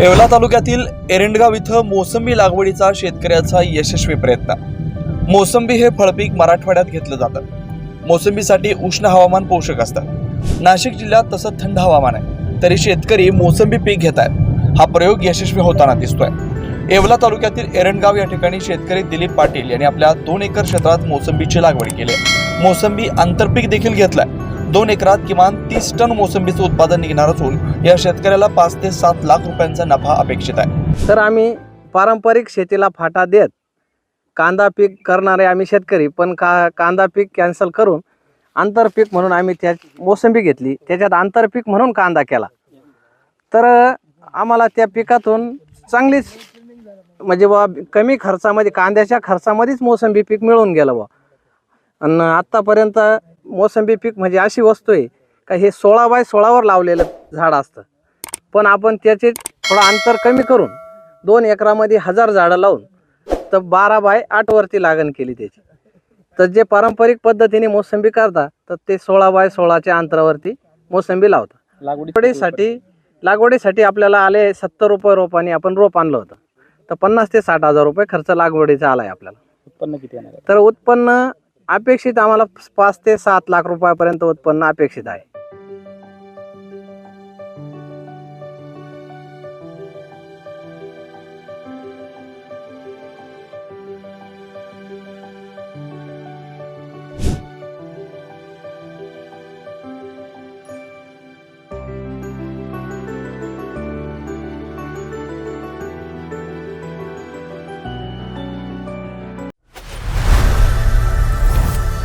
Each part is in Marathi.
येवला तालुक्यातील एरंडगाव इथं मोसंबी लागवडीचा शेतकऱ्याचा यशस्वी प्रयत्न. मोसंबी हे फळपीक मराठवाड्यात घेतलं जातं. मोसंबीसाठी उष्ण हवामान पोषक असतं. नाशिक जिल्ह्यात तसं थंड हवामान आहे. तरी शेतकरी मोसंबी पीक घेत आहेत. हा प्रयोग यशस्वी होताना दिसतोय. येवला तालुक्यातील एरंडगाव या ठिकाणी शेतकरी दिलीप पाटील यांनी आपल्या दोन एकर क्षेत्रात मोसंबीची लागवड केली आहे. मोसंबी आंतरपीक देखील घेतलाय. दोन एकरात किमान तीस टन मोसंबीचं उत्पादन निघणार असून या शेतकऱ्याला पाच ते सात लाख रुपयांचा नफा अपेक्षित आहे. तर आम्ही पारंपरिक शेतीला फाटा देत कांदा पीक करणारे आम्ही शेतकरी पण का कांदा पीक कॅन्सल करून आंतरपीक म्हणून आम्ही त्या मोसंबी घेतली. त्याच्यात आंतरपीक म्हणून कांदा केला. तर आम्हाला त्या पिकातून चांगलीच म्हणजे बा कमी खर्चामध्ये कांद्याच्या खर्चामध्येच मोसंबी पीक मिळून गेलं बा आणि आत्तापर्यंत मोसंबी पीक म्हणजे अशी वस्तू आहे का हे सोळा बाय सोळावर लावलेलं झाड असतं. पण आपण त्याचे थोडं अंतर कमी करून दोन एकरामध्ये हजार झाडं लावून तर बारा बाय आठ वरती लागण केली त्याची. तर जे पारंपरिक पद्धतीने मोसंबी करता तर ते सोळा बाय सोळाच्या अंतरावरती मोसंबी लावतात लागवडीसाठी लागवडीसाठी आपल्याला आले सत्तर रुपये रोपाने आपण रोप आणलं होतं. तर पन्नास ते साठ हजार रुपये खर्च लागवडीचा आलाय आपल्याला. उत्पन्न किती येणार आहे? तर उत्पन्न अपेक्षित आम्हाला पाच ते सात लाख रुपयापर्यंत उत्पन्न अपेक्षित आहे.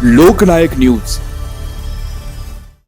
लोकनायक न्यूज.